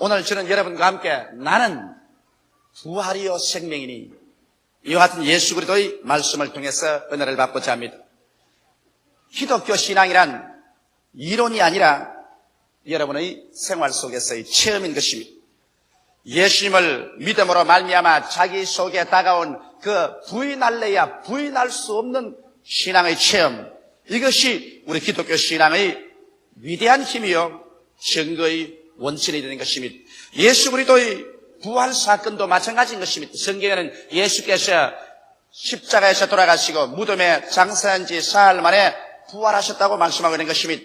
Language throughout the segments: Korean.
오늘 저는 여러분과 함께 나는 부활이요 생명이니 이와 같은 예수 그리스도의 말씀을 통해서 은혜를 받고자 합니다. 기독교 신앙이란 이론이 아니라 여러분의 생활 속에서의 체험인 것입니다. 예수님을 믿음으로 말미암아 자기 속에 다가온 그 부인할래야 부인할 수 없는 신앙의 체험 이것이 우리 기독교 신앙의 위대한 힘이요 증거의 원천이 되는 것입니다. 예수 그리스도의 부활 사건도 마찬가지인 것입니다. 성경에는 예수께서 십자가에서 돌아가시고 무덤에 장사한 지 사흘 만에 부활하셨다고 말씀하고 있는 것입니다.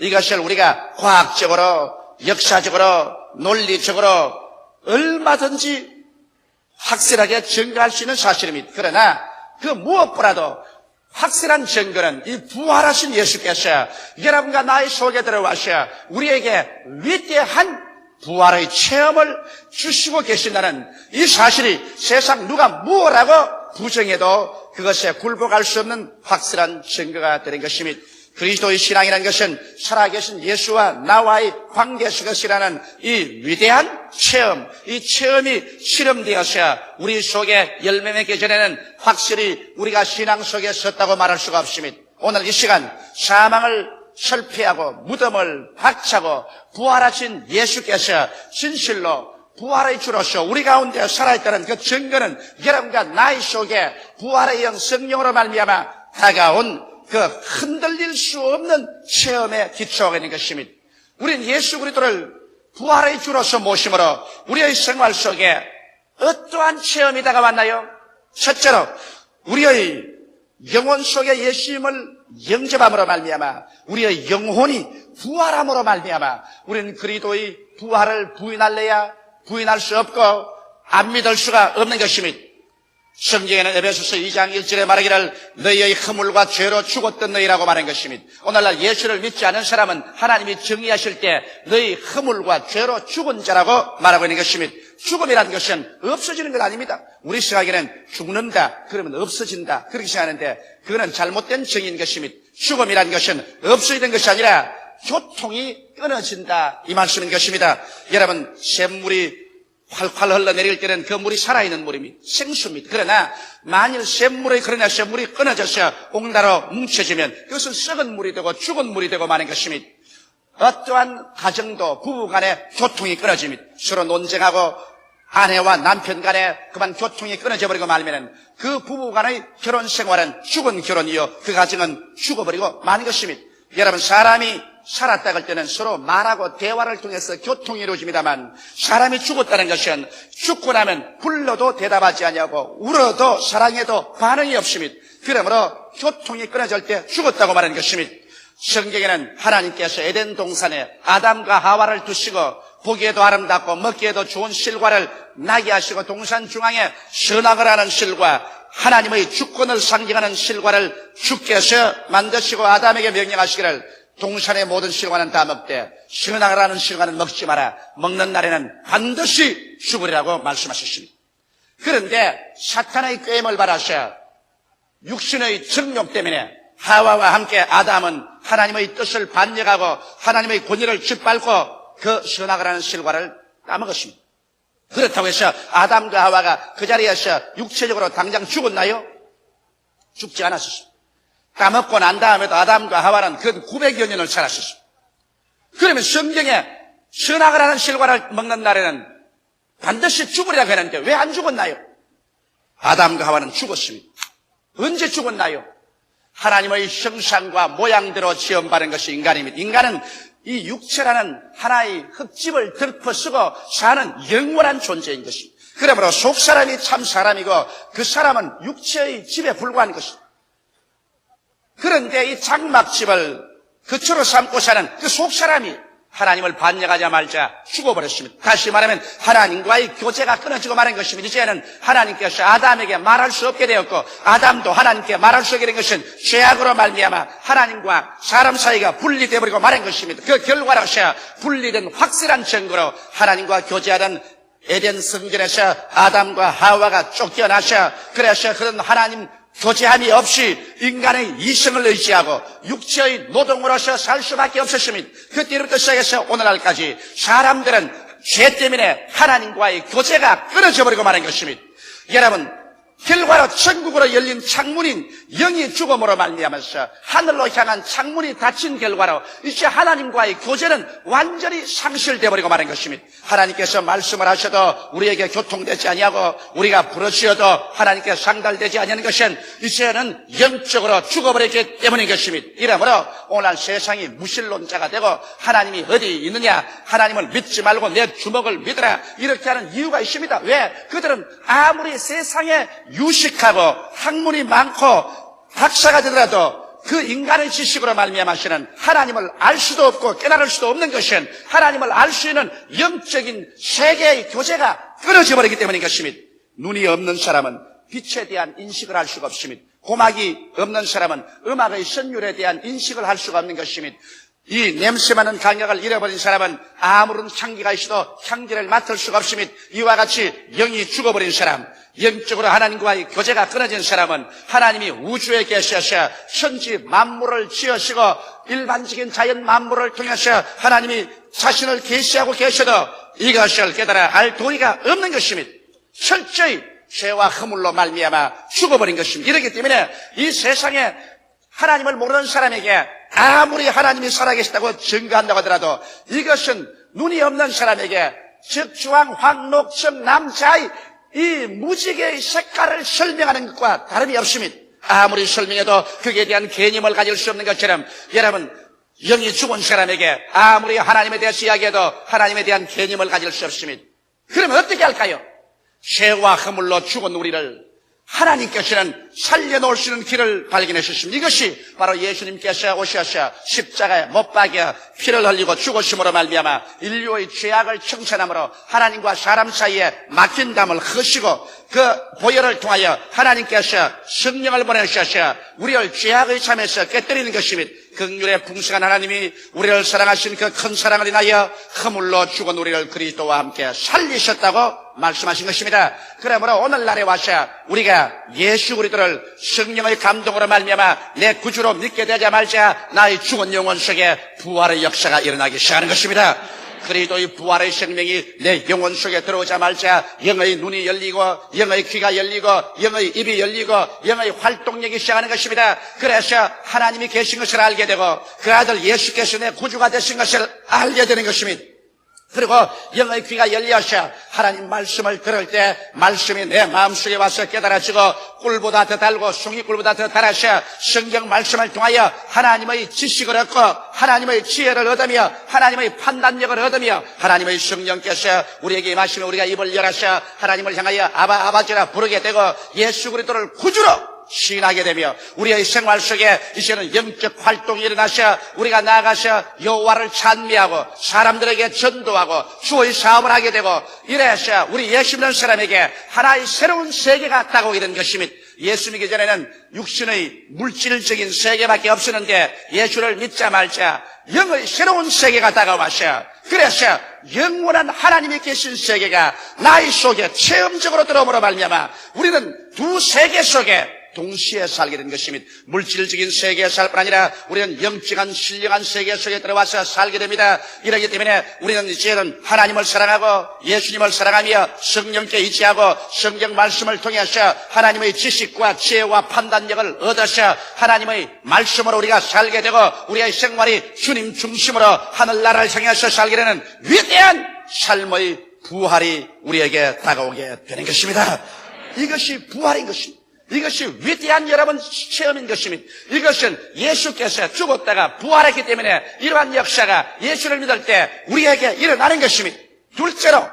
이것을 우리가 과학적으로, 역사적으로, 논리적으로 얼마든지 확실하게 증거할 수 있는 사실입니다. 그러나 그 무엇보다도 확실한 증거는 이 부활하신 예수께서 여러분과 나의 속에 들어와서 우리에게 위대한 부활의 체험을 주시고 계신다는 이 사실이 세상 누가 무엇라고 부정해도 그것에 굴복할 수 없는 확실한 증거가 되는 것입니다. 그리스도의 신앙이라는 것은 살아계신 예수와 나와의 관계 속에서라는 이 위대한 체험, 이 체험이 실험되어서 우리 속에 열매 맺기 전에는 확실히 우리가 신앙 속에 섰다고 말할 수가 없습니다. 오늘 이 시간 사망을 설피하고 무덤을 박차고 부활하신 예수께서 진실로 부활의 주로서 우리 가운데 살아있다는 그 증거는 여러분과 나의 속에 부활의 영 성령으로 말미암아 다가온 그 흔들릴 수 없는 체험에 기초하고 있는 것입니다. 우리는 예수 그리스도를 부활의 주로서 모심으로 우리의 생활 속에 어떠한 체험이 다가왔나요? 첫째로 우리의 영혼 속에 예수님을 영접함으로 말미암아 우리의 영혼이 부활함으로 말미암아 우리는 그리스도의 부활을 부인할래야 부인할 수 없고 안 믿을 수가 없는 것입니다. 성경에는 에베소서 2장 1절에 말하기를 너희의 허물과 죄로 죽었던 너희라고 말한 것입니다. 오늘날 예수를 믿지 않은 사람은 하나님이 정의하실 때 너희 허물과 죄로 죽은 자라고 말하고 있는 것입니다. 죽음이라는 것은 없어지는 것 아닙니다. 우리 생각에는 죽는다 그러면 없어진다 그렇게 생각하는데 그거는 잘못된 정의인 것입니다. 죽음이라는 것은 없어지는 것이 아니라 교통이 끊어진다 이 말씀인 것입니다. 여러분 샘물이 활활 흘러내릴 때는 그 물이 살아있는 물입니다. 생수입니다. 그러나 만일 샘물이 그러나 샘물이 끊어져서 옹나로 뭉쳐지면 그것은 썩은 물이 되고 죽은 물이 되고 마는 것입니다. 어떠한 가정도 부부 간에 교통이 끊어집니다. 서로 논쟁하고 아내와 남편 간에 그만 교통이 끊어져 버리고 말면은 그 부부 간의 결혼 생활은 죽은 결혼이요. 그 가정은 죽어버리고 마는 것입니다. 여러분 사람이 살았다 할 때는 서로 말하고 대화를 통해서 교통이 이루어집니다만 사람이 죽었다는 것은 죽고 나면 불러도 대답하지 아니하고 울어도 사랑해도 반응이 없습니다. 그러므로 교통이 끊어질 때 죽었다고 말하는 것입니다. 성경에는 하나님께서 에덴 동산에 아담과 하와를 두시고 보기에도 아름답고 먹기에도 좋은 실과를 나게 하시고 동산 중앙에 선악을 하는 실과 하나님의 주권을 상징하는 실과를 주께서 만드시고 아담에게 명령하시기를 동산의 모든 실과는 다 먹되 하는 실과는 먹지 마라. 먹는 날에는 반드시 죽으리라고 말씀하셨습니다. 그런데 사탄의 꾀임을 받아서 육신의 정욕 때문에 하와와 함께 아담은 하나님의 뜻을 반역하고 하나님의 권위를 짓밟고 그 선악을 하는 실과를 따먹었습니다. 그렇다고 해서 아담과 하와가 그 자리에서 육체적으로 당장 죽었나요? 죽지 않았습니다. 까먹고 난 다음에도 아담과 하와는 그 900여 년을 살았습니다. 그러면 성경에 선악을 하는 실과를 먹는 날에는 반드시 죽으리라고 했는데 왜 안 죽었나요? 아담과 하와는 죽었습니다. 언제 죽었나요? 하나님의 형상과 모양대로 지음받은 것이 인간입니다. 인간은 이 육체라는 하나의 흙집을 덮어쓰고 사는 영원한 존재인 것입니다. 그러므로 속 사람이 참 사람이고 그 사람은 육체의 집에 불과한 것입니다. 그런데 이 장막집을 그처로 삼고 사는 그 속 사람이 하나님을 반역하자 말자 죽어버렸습니다. 다시 말하면 하나님과의 교제가 끊어지고 말한 것입니다. 이제는 하나님께서 아담에게 말할 수 없게 되었고 아담도 하나님께 말할 수 없게 된 것은 죄악으로 말미암아 하나님과 사람 사이가 분리되어 버리고 말한 것입니다. 그 결과로서 분리된 확실한 증거로 하나님과 교제하던 에덴 성전에서 아담과 하와가 쫓겨나셔 그래서 그런 하나님 교제함이 없이 인간의 이성을 의지하고 육체의 노동으로서 살 수밖에 없었습니다. 그때부터 시작해서 오늘날까지 사람들은 죄 때문에 하나님과의 교제가 끊어져 버리고 마는 것입니다. 여러분, 결과로 천국으로 열린 창문인 영이 죽음으로 말미암아서 하늘로 향한 창문이 닫힌 결과로 이제 하나님과의 교제는 완전히 상실돼 버리고 마는 것입니다. 하나님께서 말씀을 하셔도 우리에게 교통되지 아니하고 우리가 부르짖어도 하나님께 상달되지 아니하는 것은 이제는 영적으로 죽어버렸기 때문인 것입니다. 이러므로 오늘 세상이 무신론자가 되고 하나님이 어디 있느냐 하나님을 믿지 말고 내 주먹을 믿어라 이렇게 하는 이유가 있습니다. 왜? 그들은 아무리 세상에 유식하고 학문이 많고 박사가 되더라도 그 인간의 지식으로 말미암아시는 하나님을 알 수도 없고 깨달을 수도 없는 것은 하나님을 알 수 있는 영적인 세계의 교제가 끊어져 버리기 때문인 것입니다. 눈이 없는 사람은 빛에 대한 인식을 할 수가 없습니다. 고막이 없는 사람은 음악의 선율에 대한 인식을 할 수가 없는 것입니다. 이 냄새 맡는 감각을 잃어버린 사람은 아무런 향기가 있어도 향기를 맡을 수가 없습니다. 이와 같이 영이 죽어버린 사람, 영적으로 하나님과의 교제가 끊어진 사람은 하나님이 우주에 계셔서 천지 만물을 지으시고 일반적인 자연 만물을 통해서 하나님이 자신을 계시하고 계셔도 이것을 깨달아 알 도리가 없는 것입니다. 철저히 죄와 허물로 말미암아 죽어버린 것입니다. 이렇기 때문에 이 세상에 하나님을 모르는 사람에게 아무리 하나님이 살아계시다고 증거한다고 하더라도 이것은 눈이 없는 사람에게 적주왕 황록청 남자의 이 무지개의 색깔을 설명하는 것과 다름이 없습니다. 아무리 설명해도 그에 대한 개념을 가질 수 없는 것처럼 여러분 영이 죽은 사람에게 아무리 하나님에 대해서 이야기해도 하나님에 대한 개념을 가질 수 없습니다. 그러면 어떻게 할까요? 죄와 허물로 죽은 우리를 하나님께서는 있는 길을 발견해 주십니다. 이것이 바로 예수님께서 오셔서 십자가에 못 박여 피를 흘리고 죽으심으로 말미암아 인류의 죄악을 청산함으로 하나님과 사람 사이에 막힌 담을 허시고 그 보혈을 통하여 하나님께서 성령을 보내셔서 우리를 죄악의 잠에서 깨뜨리는 것입니다. 극률의 풍성한 하나님이 우리를 사랑하신 그 큰 사랑을 인하여 허물로 죽은 우리를 그리스도와 함께 살리셨다고 말씀하신 것입니다. 그러므로 오늘날에 와서 우리가 예수 그리스도를 성령의 감동으로 말미암아 내 구주로 믿게 되자마자 나의 죽은 영혼 속에 부활의 역사가 일어나기 시작하는 것입니다. 그리스도의 부활의 생명이 내 영혼 속에 들어오자마자 영의 눈이 열리고 영의 귀가 열리고 영의 입이 열리고 영의 활동력이 시작하는 것입니다. 그래서 하나님이 계신 것을 알게 되고 그 아들 예수께서 내 구주가 되신 것을 알게 되는 것입니다. 그리고 영의 귀가 열려서 하나님 말씀을 들을 때 말씀이 내 마음속에 와서 깨달아지고 꿀보다 더 달고 송이꿀보다 더 달아서 성경 말씀을 통하여 하나님의 지식을 얻고 하나님의 지혜를 얻으며 하나님의 판단력을 얻으며 하나님의 성령께서 우리에게 임하시면 우리가 입을 열어서 하나님을 향하여 아바 아바지라 부르게 되고 예수 그리스도를 구주로 신하게 되며 우리의 생활 속에 이제는 영적 활동이 일어나셔 우리가 나아가서 여호와를 찬미하고 사람들에게 전도하고 주의 사업을 하게 되고 이래서 우리 예수 믿는 사람에게 하나의 새로운 세계가 다가오게 된 것입니다. 예수 믿기 전에는 육신의 물질적인 세계밖에 없었는데 예수를 믿자 말자 영의 새로운 세계가 다가와서 그래서 영원한 하나님이 계신 세계가 나의 속에 체험적으로 들어오므로 말미암아 우리는 두 세계 속에 동시에 살게 된 것입니다. 물질적인 세계에 살 뿐 아니라 우리는 영적한 신령한 세계 속에 들어와서 살게 됩니다. 이러기 때문에 우리는 이제는 하나님을 사랑하고 예수님을 사랑하며 성령께 의지하고 성경 말씀을 통해서 하나님의 지식과 지혜와 판단력을 얻어서 하나님의 말씀으로 우리가 살게 되고 우리의 생활이 주님 중심으로 하늘나라를 향해서 살게 되는 위대한 삶의 부활이 우리에게 다가오게 되는 것입니다. 이것이 부활인 것입니다. 이것이 위대한 여러분 체험인 것입니다. 이것은 예수께서 죽었다가 부활했기 때문에 이러한 역사가 예수를 믿을 때 우리에게 일어나는 것입니다. 둘째로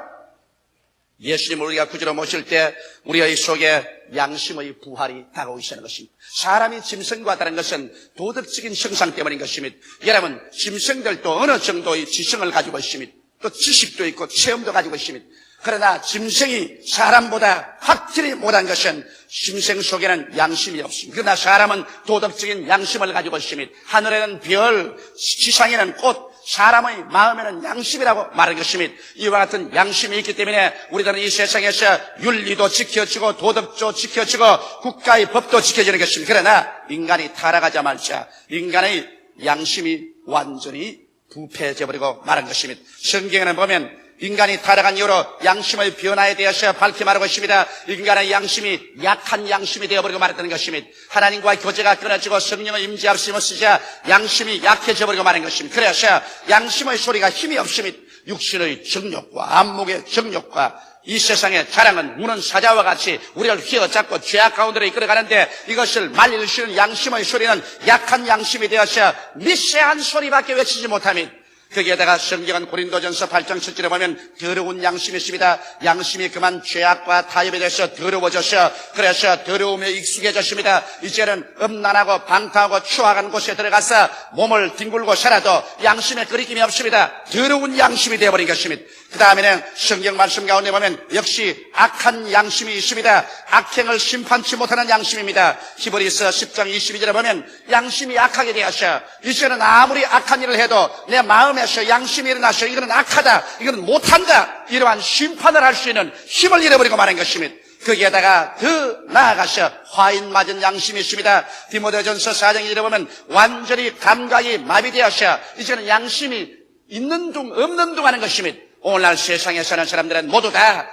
예수님을 우리가 구주로 모실 때 우리의 속에 양심의 부활이 다가오기 시작하는 것입니다. 사람이 짐승과 다른 것은 도덕적인 형상 때문인 것입니다. 여러분, 짐승들도 어느 정도의 지성을 가지고 있습니다. 또 지식도 있고 체험도 가지고 있습니다. 그러나 짐승이 사람보다 확실히 못한 것은 짐승 속에는 양심이 없습니다. 그러나 사람은 도덕적인 양심을 가지고 있습니다. 하늘에는 별, 지상에는 꽃, 사람의 마음에는 양심이라고 말한 것입니다. 이와 같은 양심이 있기 때문에 우리들은 이 세상에서 윤리도 지켜지고 도덕도 지켜지고 국가의 법도 지켜지는 것입니다. 그러나 인간이 타락하자마자 인간의 양심이 완전히 부패해져 버리고 말한 것입니다. 성경에는 보면 인간이 타락한 이후로 양심의 변화에 대해서 밝히 말하고 있습니다. 인간의 양심이 약한 양심이 되어버리고 말았다는 것입니다. 하나님과의 교제가 끊어지고 성령의 임재 없이 쓰자 양심이 약해져 버리고 마는 것입니다. 그래서 양심의 소리가 힘이 없습니다. 육신의 정욕과 안목의 정욕과 이 세상의 자랑은 우는 사자와 같이 우리를 휘어잡고 죄악 가운데로 이끌어가는데 이것을 말릴 수 있는 양심의 소리는 약한 양심이 되어서 미세한 소리밖에 외치지 못함이 거기에다가 성경은 고린도전서 8장 7절에 보면 더러운 양심이 있습니다. 양심이 그만 죄악과 타협에 대해서 더러워져서 그래서 더러움에 익숙해졌습니다. 이제는 음란하고 방탕하고 추악한 곳에 들어가서 몸을 뒹굴고 살아도 양심에 거리낌이 없습니다. 더러운 양심이 되어버린 것입니다. 그 다음에는 성경 말씀 가운데 보면 역시 악한 양심이 있습니다. 악행을 심판치 못하는 양심입니다. 히브리서 10장 22절에 보면 양심이 악하게 되었어. 이제는 아무리 악한 일을 해도 내 마음에서 양심이 일어나서 이거는 악하다, 이거는 못한다 이러한 심판을 할 수 있는 힘을 잃어버리고 말한 것입니다. 거기에다가 더 나아가서 화인 맞은 양심이 있습니다. 디모데전서 4장 1에 보면 완전히 감각이 마비되어서 이제는 양심이 있는 둥 없는 둥 하는 것입니다. 오늘날 세상에 사는 사람들은 모두 다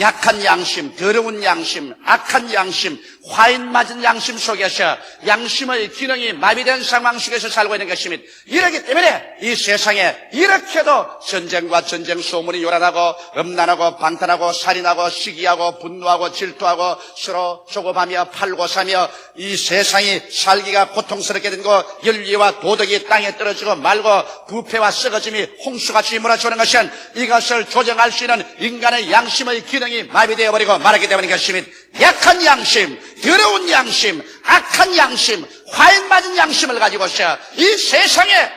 약한 양심, 더러운 양심, 악한 양심, 화인 맞은 양심 속에서 양심의 기능이 마비된 상황 속에서 살고 있는 것입니다. 이러기 때문에 이 세상에 이렇게도 전쟁과 전쟁 소문이 요란하고 음란하고 방탄하고 살인하고 시기하고 분노하고 질투하고 서로 조급하며 팔고 사며 이 세상이 살기가 고통스럽게 된 거 열리와 도덕이 땅에 떨어지고 말고 부패와 썩어짐이 홍수같이 몰아치는 것은 이것을 조정할 수 있는 인간의 양심의 기능 이 마비되어 버리고 말하게 되는 것입니다. 약한 양심, 더러운 양심, 악한 양심, 화인 맞은 양심을 가지고서 이 세상에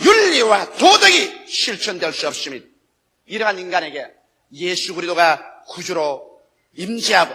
윤리와 도덕이 실천될 수 없습니다. 이러한 인간에게 예수 그리스도가 구주로 임재하고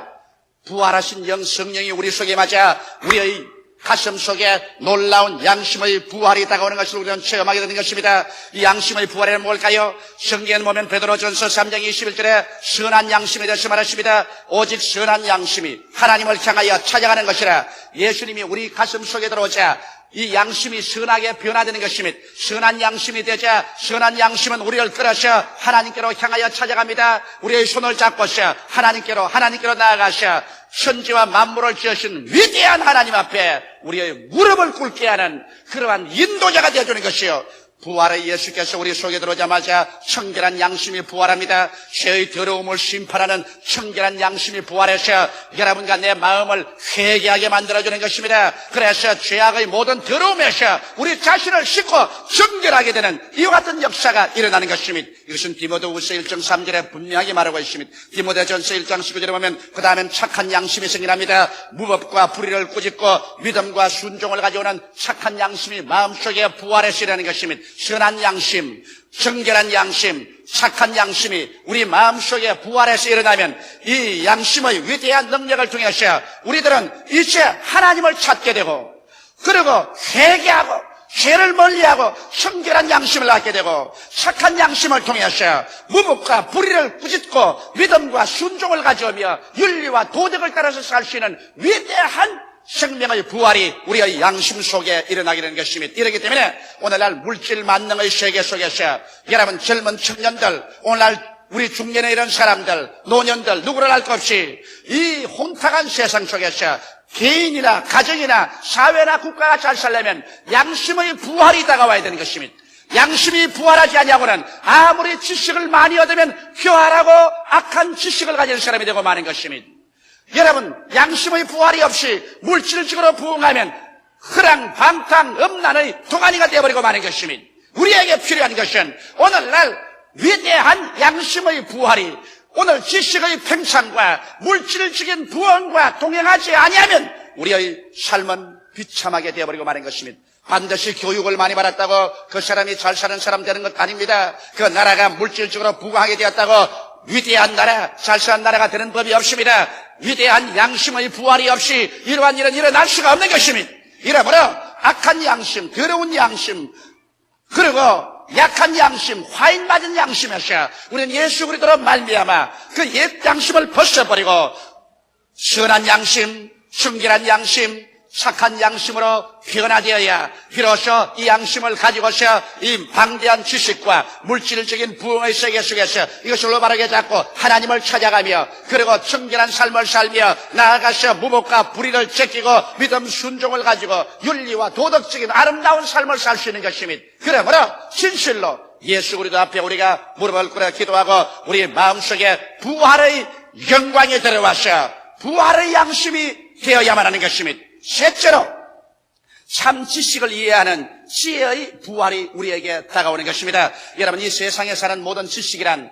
부활하신 영 성령이 우리 속에 맞아 우리의 가슴 속에 놀라운 양심의 부활이 다가오는 것을 우리는 체험하게 되는 것입니다. 이 양심의 부활에는 뭘까요? 성경에 보면 베드로전서 3장 21절에 선한 양심에 대해서 말했습니다. 오직 선한 양심이 하나님을 향하여 찾아가는 것이라 예수님이 우리 가슴 속에 들어오자 이 양심이 선하게 변화되는 것입니다. 선한 양심이 되자 선한 양심은 우리를 끌어서 하나님께로 향하여 찾아갑니다. 우리의 손을 잡고서 하나님께로 하나님께로 나아가서 천지와 만물을 지으신 위대한 하나님 앞에 우리의 무릎을 꿇게 하는 그러한 인도자가 되어주는 것이요. 부활의 예수께서 우리 속에 들어오자마자 청결한 양심이 부활합니다. 죄의 더러움을 심판하는 청결한 양심이 부활해서 여러분과 내 마음을 회개하게 만들어주는 것입니다. 그래서 죄악의 모든 더러움에서 우리 자신을 씻고 정결하게 되는 이와 같은 역사가 일어나는 것입니다. 이것은 디모데후서 1장 3절에 분명하게 말하고 있습니다. 디모데전서 1장 19절에 보면 그 다음엔 착한 양심이 생겨납니다. 무법과 불의를 꾸짖고 믿음과 순종을 가져오는 착한 양심이 마음속에 일어나는 것입니다. 선한 양심, 정결한 양심, 착한 양심이 우리 마음속에 부활해서 일어나면 이 양심의 위대한 능력을 통해서 우리들은 이제 하나님을 찾게 되고 그리고 회개하고 죄를 멀리하고 청결한 양심을 갖게 되고 착한 양심을 통해서 무법과 불의를 꾸짖고 믿음과 순종을 가져오며 윤리와 도덕을 따라서 살 수 있는 위대한 생명의 부활이 우리의 양심 속에 일어나게 되는 것입니다. 이렇기 때문에 오늘날 물질 만능의 세계 속에서 여러분 젊은 청년들 오늘날 우리 중년에 이런 사람들, 노년들, 누구를 알 것 없이 이 혼탁한 세상 속에서 개인이나 가정이나 사회나 국가가 잘 살려면 양심의 부활이 다가와야 되는 것입니다. 양심이 부활하지 아니하고는 아무리 지식을 많이 얻으면 교활하고 악한 지식을 가진 사람이 되고 마는 것입니다. 여러분, 양심의 부활이 없이 물질적으로 부흥하면 흐랑, 방탕, 음란의 동안이가 되어버리고 마는 것입니다. 우리에게 필요한 것은 오늘날 위대한 양심의 부활이 오늘 지식의 팽창과 물질적인 부흥과 동행하지 아니하면 우리의 삶은 비참하게 되어버리고 마는 것입니다. 반드시 교육을 많이 받았다고 그 사람이 잘 사는 사람 되는 것 아닙니다. 그 나라가 물질적으로 부강하게 되었다고 위대한 나라, 잘 사는 나라가 되는 법이 없습니다. 위대한 양심의 부활이 없이 이러한 일은 일어날 수가 없는 것입니다. 이러므로 악한 양심, 더러운 양심, 그리고 약한 양심, 화인 맞은 양심에서 우리는 예수 그리스도로 말미암아 그 옛 양심을 벗어버리고 선한 양심, 순결한 양심, 착한 양심으로 변화되어야 비로소 이 양심을 가지고서 이 방대한 지식과 물질적인 부흥의 세계 속에서 이것을 올바르게 잡고 하나님을 찾아가며 그리고 청결한 삶을 살며 나아가서 무복과 불의를 제끼고 믿음 순종을 가지고 윤리와 도덕적인 아름다운 삶을 살 수 있는 것입니다. 그러므로 진실로 예수 그리스도 앞에 우리가 무릎을 꿇어 기도하고 우리 마음속에 부활의 영광이 들어와서 부활의 양심이 되어야만 하는 것입니다. 셋째로 참 지식을 이해하는 지혜의 부활이 우리에게 다가오는 것입니다. 여러분 이 세상에 사는 모든 지식이란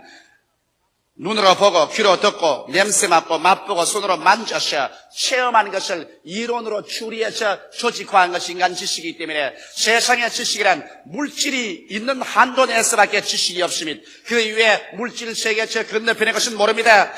눈으로 보고 귀로 듣고 냄새 맡고 맛보고 손으로 만져서 체험하는 것을 이론으로 추리해서 조직화한 것이 인간 지식이기 때문에 세상의 지식이란 물질이 있는 한도 내에서밖에 지식이 없습니다. 그 이외에 물질 세계 저 건너편의 것은 모릅니다.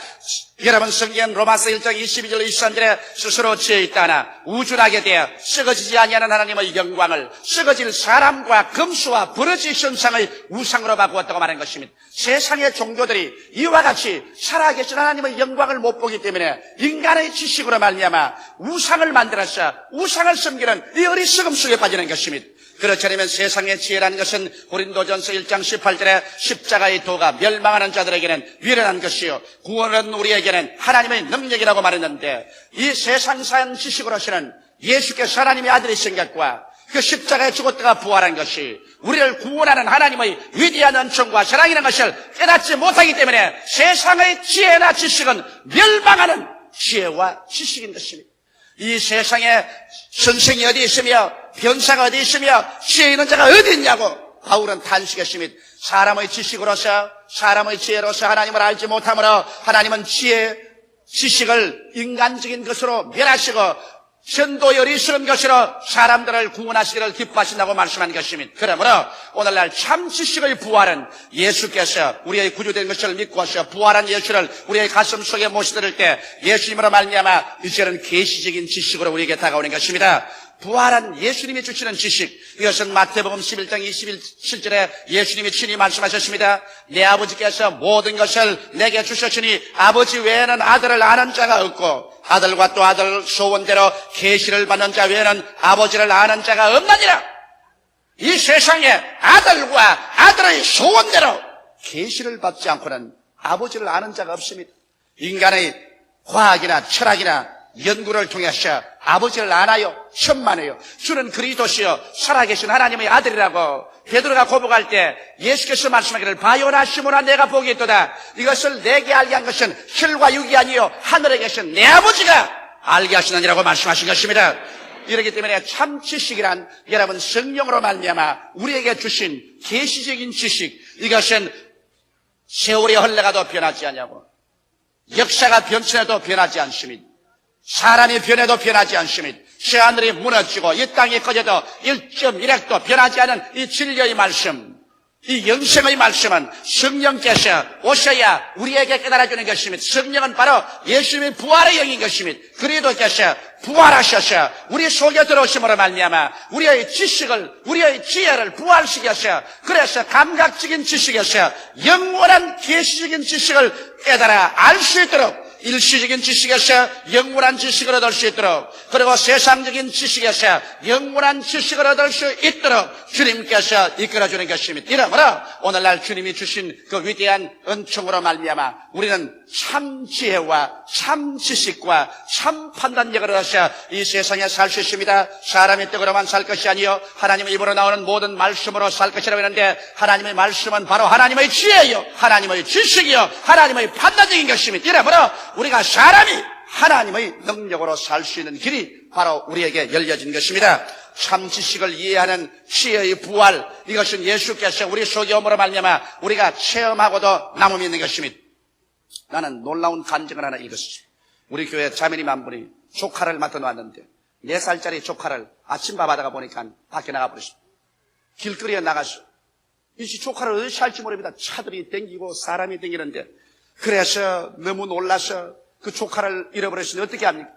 여러분 성경 로마서 1장 22절 23절에 스스로 지어 있다나 우준하게 되어 썩어지지 아니하는 하나님의 영광을 썩어질 사람과 금수와 버러지 현상의 우상으로 바꾸었다고 말한 것입니다. 세상의 종교들이 이와 같이 살아계신 하나님의 영광을 못 보기 때문에 인간의 지식으로 말미암아 우상을 만들어서 우상을 섬기는 이 어리석음 속에 빠지는 것입니다. 그렇지 않으면 세상의 지혜라는 것은 고린도전서 1장 18절에 십자가의 도가 멸망하는 자들에게는 미련한 것이요 구원은 우리에게는 하나님의 능력이라고 말했는데 이 세상산 지식으로서는 예수께서 하나님의 아들이신 것과 그 십자가에 죽었다가 부활한 것이 우리를 구원하는 하나님의 위대한 은총과 사랑이라는 것을 깨닫지 못하기 때문에 세상의 지혜나 지식은 멸망하는 지혜와 지식인 것입니다. 이 세상에 선생이 어디 있으며 변사가 어디 있으며 지혜 있는 자가 어디 있냐고 바울은 탄식했습니다. 사람의 지식으로서 사람의 지혜로서 하나님을 알지 못함으로 하나님은 지혜 지식을 인간적인 것으로 멸하시고 전도열이 쓰는 것으로 사람들을 구원하시기를 기뻐하신다고 말씀한 것입니다. 그러므로 오늘날 참 지식의 부활은 예수께서 우리의 구주된 것을 믿고 하셔 부활한 예수를 우리의 가슴 속에 모시들을 때 예수님으로 말미암아 이제는 계시적인 지식으로 우리에게 다가오는 것입니다. 부활한 예수님이 주시는 지식 이것은 마태복음 11장 27절에 예수님이 친히 말씀하셨습니다. 내 아버지께서 모든 것을 내게 주셨으니 아버지 외에는 아들을 아는 자가 없고 아들과 또 아들 소원대로 계시를 받는 자 외에는 아버지를 아는 자가 없느니라. 이 세상에 아들과 아들의 소원대로 계시를 받지 않고는 아버지를 아는 자가 없습니다. 인간의 과학이나 철학이나 연구를 통해서 아버지를 알아요. 천만해요. 주는 그리스도시요 살아계신 하나님의 아들이라고 베드로가 고백할 때 예수께서 말씀하기를 바요나 시모나 내가 보겠도다. 이것을 내게 알게 한 것은 혈과 육이 아니요 하늘에 계신 내 아버지가 알게 하시느니라고 말씀하신 것입니다. 이렇기 때문에 참 지식이란 여러분 성령으로 말미암아 우리에게 주신 계시적인 지식 이것은 세월이 흘러가도 변하지 않냐고 역사가 변천해도 변하지 않습니다. 사람이 변해도 변하지 않습니다. 새하늘이 무너지고 이 땅이 꺼져도 1.1핵도 변하지 않은 이 진리의 말씀, 이 영생의 말씀은 성령께서 오셔야 우리에게 깨달아주는 것입니다. 성령은 바로 예수님의 부활의 영인 것입니다. 그리스도께서 부활하셔서 우리 속에 들어오심으로 말미암아 우리의 지식을 우리의 지혜를 부활시켜서 그래서 감각적인 지식에서 영원한 계시적인 지식을 깨달아 알 수 있도록 일시적인 지식에서 영원한 지식을 얻을 수 있도록 그리고 세상적인 지식에서 영원한 지식을 얻을 수 있도록 주님께서 이끌어주는 것입니다. 이러므로 오늘날 주님이 주신 그 위대한 은총으로 말미암아 우리는 참 지혜와 참 지식과 참 판단력을 얻어서 이 세상에 살 수 있습니다. 사람의 떡으로만 살 것이 아니요 하나님의 입으로 나오는 모든 말씀으로 살 것이라고 했는데 하나님의 말씀은 바로 하나님의 지혜요 하나님의 지식이요 하나님의 판단적인 것입니다. 이러므로 우리가 사람이 하나님의 능력으로 살 수 있는 길이 바로 우리에게 열려진 것입니다. 참 지식을 이해하는 지혜의 부활 이것은 예수께서 우리 속에 오므로 말미암아 우리가 체험하고도 남음이 있는 것입니다. 나는 놀라운 간증을 하나 읽었어요. 우리 교회 자매님 한 분이 조카를 맡아놨는데 네 살짜리 조카를 아침밥 하다가 보니까 밖에 나가 버렸습니다. 길거리에 나가서 이 조카를 어디서 할지 모릅니다. 차들이 댕기고 사람이 댕기는데 그래서 너무 놀라서 그 조카를 잃어버렸으니 어떻게 합니까?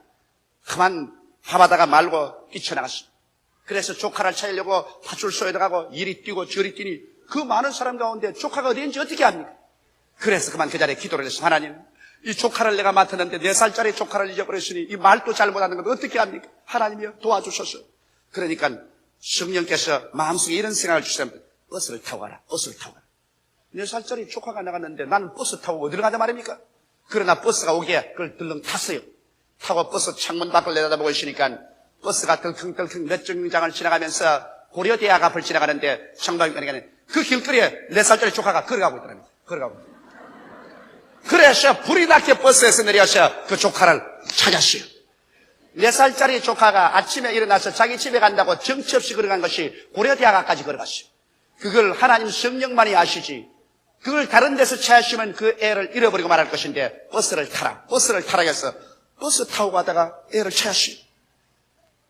그만 밥하다가 말고 뛰쳐나갔습니다. 그래서 조카를 찾으려고 파출소에 들어가고 이리 뛰고 저리 뛰니 그 많은 사람 가운데 조카가 어디인지 어떻게 합니까? 그래서 그만 그 자리에 기도를 했습니다. 하나님, 이 조카를 내가 맡았는데 네 살짜리 조카를 잊어버렸으니 이 말도 잘못하는 건 어떻게 합니까? 하나님이여 도와주소서. 그러니까 성령께서 마음속에 이런 생각을 주시면 버스를 타고 가라. 버스를 타고 가라. 네 살짜리 조카가 나갔는데 나는 버스 타고 어디로 가자 말입니까? 그러나 버스가 오기에 그걸 들렁 탔어요. 타고 버스 창문 밖을 내다보고 있으니까 버스가 덜컹덜컹 몇 정류장을 지나가면서 고려대학 앞을 지나가는데 청방이니까 그 길거리에 네 살짜리 조카가 걸어가고 있더랍니다. 걸어가고. 그래서 불이 나게 버스에서 내려서 그 조카를 찾았어요. 네 살짜리 조카가 아침에 일어나서 자기 집에 간다고 정치 없이 걸어간 것이 고려대학 앞까지 걸어갔어요. 그걸 하나님 성령만이 아시지. 그걸 다른 데서 찾으시면 그 애를 잃어버리고 말할 것인데 버스를 타라. 버스를 타라 해서 버스 타고 가다가 애를 찾았어요.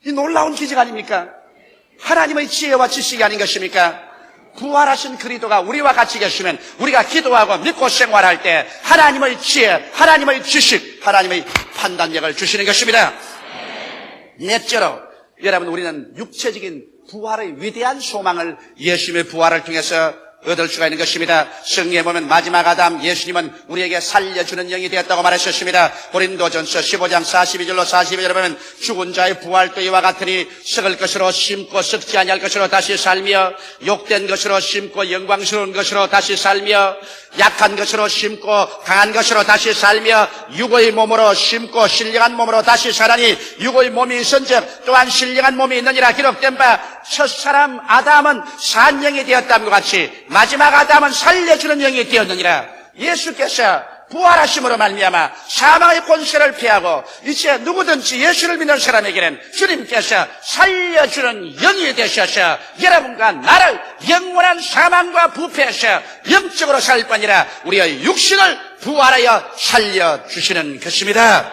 이 놀라운 기적 아닙니까? 하나님의 지혜와 지식이 아닌 것입니까? 부활하신 그리도가 우리와 같이 계시면 우리가 기도하고 믿고 생활할 때 하나님의 지혜, 하나님의 지식, 하나님의 판단력을 주시는 것입니다. 넷째로 여러분 우리는 육체적인 부활의 위대한 소망을 예수님의 부활을 통해서 얻을 수가 있는 것입니다. 성경에 보면 마지막 아담 예수님은 우리에게 살려주는 영이 되었다고 말하셨습니다. 고린도전서 15장 42절로 42절에 보면 죽은 자의 부활도 이와 같으니 썩을 것으로 심고 썩지 아니할 것으로 다시 살며 욕된 것으로 심고 영광스러운 것으로 다시 살며 약한 것으로 심고 강한 것으로 다시 살며 육의 몸으로 심고 신령한 몸으로 다시 살아니 육의 몸이 있은즉 또한 신령한 몸이 있느니라 기록된 바 첫 사람 아담은 산영이 되었다는 것 같이 마지막 아담은 살려주는 영이 되었느니라 예수께서 부활하심으로 말미암아 사망의 권세를 피하고 이제 누구든지 예수를 믿는 사람에게는 주님께서 살려주는 영이 되셔서 여러분과 나를 영원한 사망과 부패에서 영적으로 살 뿐이라 우리의 육신을 부활하여 살려주시는 것입니다.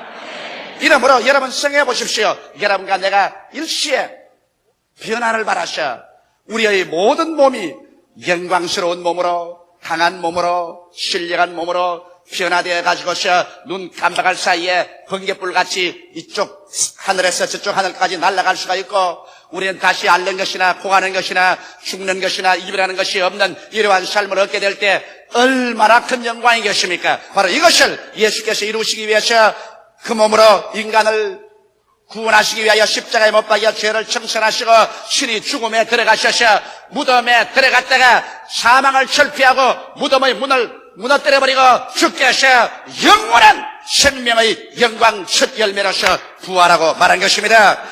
이러므로 여러분 생각해 보십시오. 여러분과 내가 일시에 변화를 바라셔 우리의 모든 몸이 영광스러운 몸으로 강한 몸으로 신령한 몸으로 변화되어 가지고서 눈 깜박할 사이에 번개불 같이 이쪽 하늘에서 저쪽 하늘까지 날아갈 수가 있고 우리는 다시 앓는 것이나 포가는 것이나 죽는 것이나 이별하는 것이 없는 이러한 삶을 얻게 될 때 얼마나 큰 영광이 것입니까? 바로 이것을 예수께서 이루시기 위해서 그 몸으로 인간을 구원하시기 위하여 십자가에 못 박여 죄를 청산하시고 신이 죽음에 들어가셔서 무덤에 들어갔다가 사망을 철피하고 무덤의 문을 무너뜨려버리고 죽게 하셔 영원한 생명의 영광 첫 열매로서 부활하고 말한 것입니다.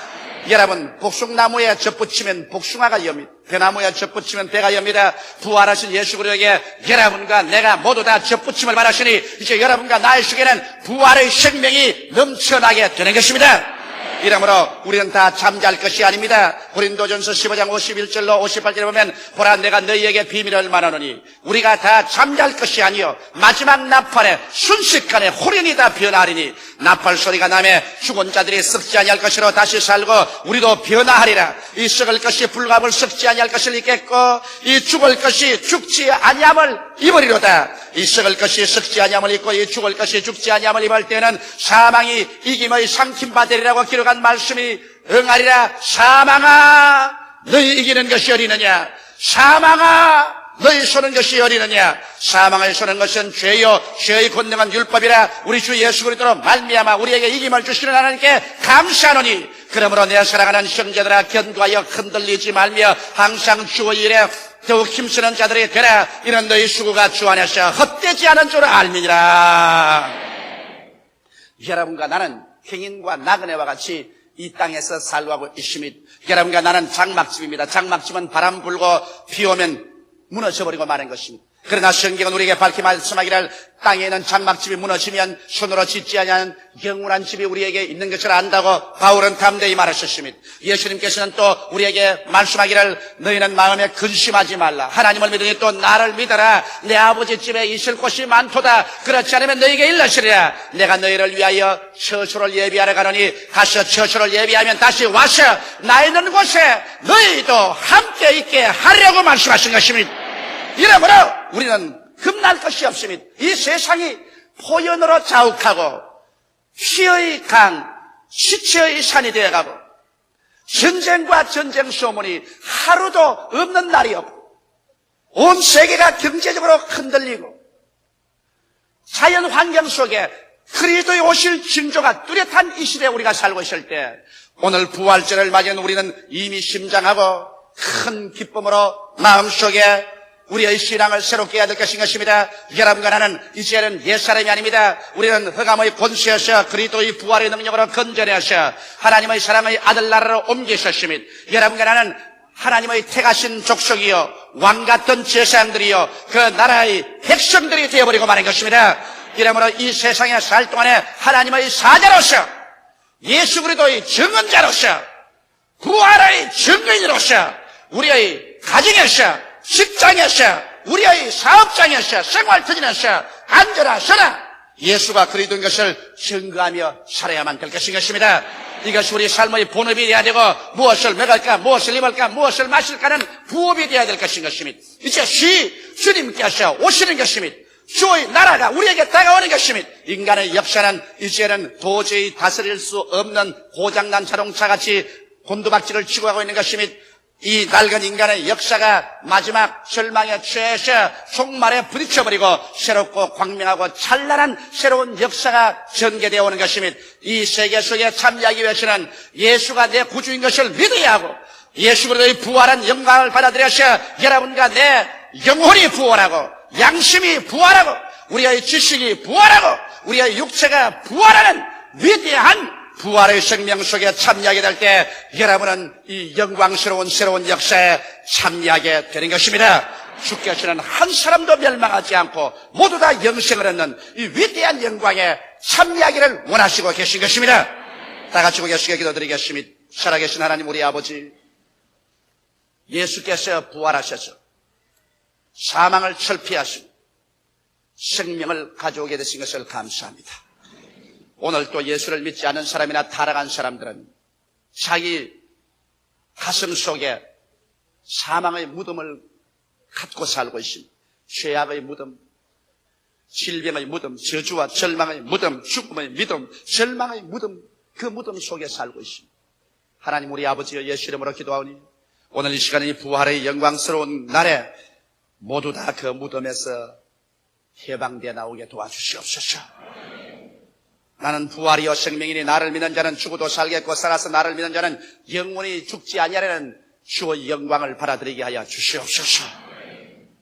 여러분 복숭나무에 젖붙이면 복숭아가 엽니다. 배나무에 젖붙이면 배가 엽니다. 부활하신 예수 그리스도에게 여러분과 내가 모두 다 젖붙임을 바라시니 이제 여러분과 나의 속에는 부활의 생명이 넘쳐나게 되는 것입니다. 이러므로 우리는 다 잠잘 것이 아닙니다. 고린도전서 15장 51절로 58절에 보면 보라 내가 너희에게 비밀을 말하노니 우리가 다 잠잘 것이 아니요 마지막 나팔에 순식간에 호련이 다 변하리니 나팔 소리가 나매 죽은 자들이 썩지 아니할 것으로 다시 살고 우리도 변화하리라 이 썩을 것이 불갑을 썩지 아니할 것을 입겠고 이 죽을 것이 죽지 아니함을 입으리로다 이 썩을 것이 썩지 아니함을 입고 이 죽을 것이 죽지 아니함을 입을 때는 사망이 이김의 상킴받으리라고 기록한 말씀이 응하리라. 사망아 너희 이기는 것이 어리느냐? 사망아 너희 쏘는 것이 어리느냐? 사망을 쏘는 것은 죄요 죄의 권능은 율법이라 우리 주 예수 그리스도로 말미암아 우리에게 이김을 주시는 하나님께 감사하노니 그러므로 내 사랑하는 형제들아 견고하여 흔들리지 말며 항상 주의 일에 더욱 힘쓰는 자들이 되라. 이는 너희 수고가 주 안에서 헛되지 않은 줄 알미니라. 여러분과 나는 행인과 나그네와 같이 이 땅에서 살고하고 있습니다. 여러분과 나는 장막집입니다. 장막집은 바람 불고 비 오면 무너져버리고 마는 것입니다. 그러나 성경은 우리에게 밝히 말씀하기를 땅에 있는 장막집이 무너지면 손으로 짓지 아니하는 영원한 집이 우리에게 있는 것을 안다고 바울은 담대히 말하셨습니다. 예수님께서는 또 우리에게 말씀하기를 너희는 마음에 근심하지 말라. 하나님을 믿으니 또 나를 믿어라. 내 아버지 집에 있을 곳이 많도다. 그렇지 않으면 너희에게 일러시리라. 내가 너희를 위하여 처소를 예비하러 가노니 가서 처소를 예비하면 다시 와서 나 있는 곳에 너희도 함께 있게 하려고 말씀하신 것입니다. 이러므로 우리는 겁날 것이 없습니다. 이 세상이 포연으로 자욱하고 피의 강, 시체의 산이 되어가고 전쟁과 전쟁 소문이 하루도 없는 날이 없고 온 세계가 경제적으로 흔들리고 자연 환경 속에 그리스도의 오실 징조가 뚜렷한 이 시대에 우리가 살고 있을 때 오늘 부활절을 맞이한 우리는 이미 심장하고 큰 기쁨으로 마음속에 우리의 신앙을 새롭게 해야 될 것인 것입니다. 여러분과 나는 이제는 옛사람이 아닙니다. 우리는 흑암의 권세하셔 그리스도의 부활의 능력으로 건전하셔 하나님의 사랑의 아들 나라로 옮기셨습니다. 여러분과 나는 하나님의 택하신 족속이요 왕 같은 제사장들이요 그 나라의 백성들이 되어버리고 마는 것입니다. 이러므로 이 세상에 살 동안에 하나님의 사자로서 예수 그리스도의 증언자로서 부활의 증거인으로서 우리의 가정에서 직장에서 우리의 사업장에서 생활터진에서 안전하서나 예수가 그리스도인 것을 증거하며 살아야만 될 것인 것입니다. 이것이 우리 삶의 본업이 되어야 되고 무엇을 먹을까 무엇을 입을까 무엇을 마실까는 부업이 되어야 될 것인 것입니다. 이제 시 주님께서 오시는 것입니다. 주의 나라가 우리에게 다가오는 것입니다. 인간의 역사는 이제는 도저히 다스릴 수 없는 고장난 자동차 같이 곤두박질을 치고 가고 있는 것입니다. 이 낡은 인간의 역사가 마지막 절망의 최에서 속말에 부딪혀버리고 새롭고 광명하고 찬란한 새로운 역사가 전개되어 오는 것입니다. 이 세계 속에 참여하기 위해서는 예수가 내 구주인 것을 믿어야 하고 예수 그리스도의 부활한 영광을 받아들여서 여러분과 내 영혼이 부활하고 양심이 부활하고 우리의 지식이 부활하고 우리의 육체가 부활하는 위대한 부활의 생명 속에 참여하게 될 때 여러분은 이 영광스러운 새로운 역사에 참여하게 되는 것입니다. 주께서는 한 사람도 멸망하지 않고 모두 다 영생을 얻는 이 위대한 영광에 참여하기를 원하시고 계신 것입니다. 다 같이 고개시게 기도드리겠습니다. 살아계신 하나님 우리 아버지 예수께서 부활하셔서 사망을 철폐하시고 생명을 가져오게 되신 것을 감사합니다. 오늘 또 예수를 믿지 않는 사람이나 타락한 사람들은 자기 가슴 속에 사망의 무덤을 갖고 살고 있습니다. 죄악의 무덤, 질병의 무덤, 저주와 절망의 무덤, 죽음의 무덤, 절망의 무덤, 그 무덤 속에 살고 있습니다. 하나님 우리 아버지여 예수 이름으로 기도하오니 오늘 이 시간에 부활의 영광스러운 날에 모두 다 그 무덤에서 해방되어 나오게 도와주시옵소서. 나는 부활이요 생명이니 나를 믿는 자는 죽어도 살겠고 살아서 나를 믿는 자는 영원히 죽지 아니하려는 주의 영광을 받아들이게 하여 주시옵소서.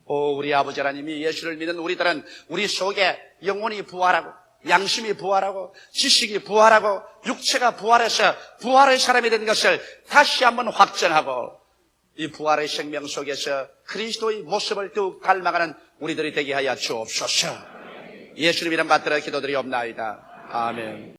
오 우리 아버지 하나님이 예수를 믿는 우리들은 우리 속에 영혼이 부활하고 양심이 부활하고 지식이 부활하고 육체가 부활해서 부활의 사람이 된 것을 다시 한번 확전하고 이 부활의 생명 속에서 그리스도의 모습을 더욱 닮아가는 우리들이 되게 하여 주옵소서. 예수님 이름 받들어 기도드리옵나이다. 아멘.